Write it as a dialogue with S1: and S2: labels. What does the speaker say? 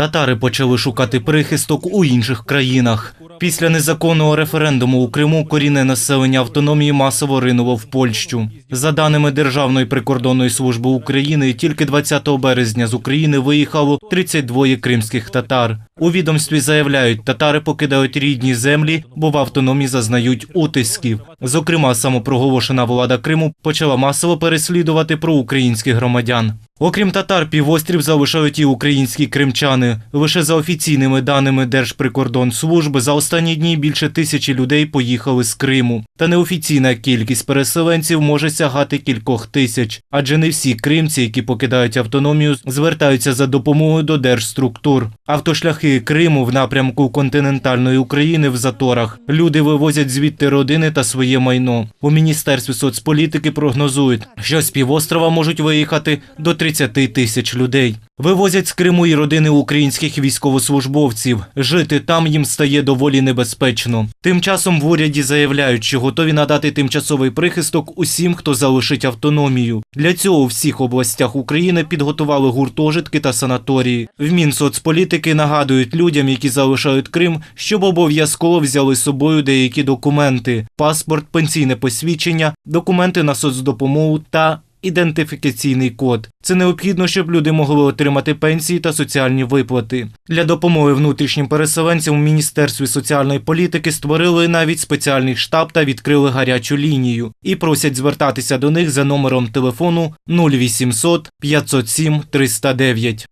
S1: Татари почали шукати прихисток у інших країнах. Після незаконного референдуму у Криму корінне населення автономії масово ринуло в Польщу. За даними Державної прикордонної служби України, тільки 20 березня з України виїхало 32 кримських татар. У відомстві заявляють, татари покидають рідні землі, бо в автономії зазнають утисків. Зокрема, самопроголошена влада Криму почала масово переслідувати проукраїнських громадян. Окрім татар, півострів залишають і українські кримчани. Лише за офіційними даними Держприкордонслужби за останні дні більше тисячі людей поїхали з Криму. Та неофіційна кількість переселенців може сягати кількох тисяч, адже не всі кримці, які покидають автономію, звертаються за допомогою до держструктур. Автошляхи Криму в напрямку континентальної України в заторах. Люди вивозять звідти родини та своє майно. У міністерстві соцполітики прогнозують, що з півострова можуть виїхати до 30 тисяч людей. Вивозять з Криму і родини українських військовослужбовців. Жити там їм стає доволі небезпечно. Тим часом в уряді заявляють, що готові надати тимчасовий прихисток усім, хто залишить автономію. Для цього у всіх областях України підготували гуртожитки та санаторії. В Мінсоцполітики нагадують людям, які залишають Крим, щоб обов'язково взяли з собою деякі документи: паспорт, пенсійне посвідчення, документи на соцдопомогу та ідентифікаційний код. Це необхідно, щоб люди могли отримати пенсії та соціальні виплати. Для допомоги внутрішнім переселенцям у Міністерстві соціальної політики створили навіть спеціальний штаб та відкрили гарячу лінію і просять звертатися до них за номером телефону 0800 507 309.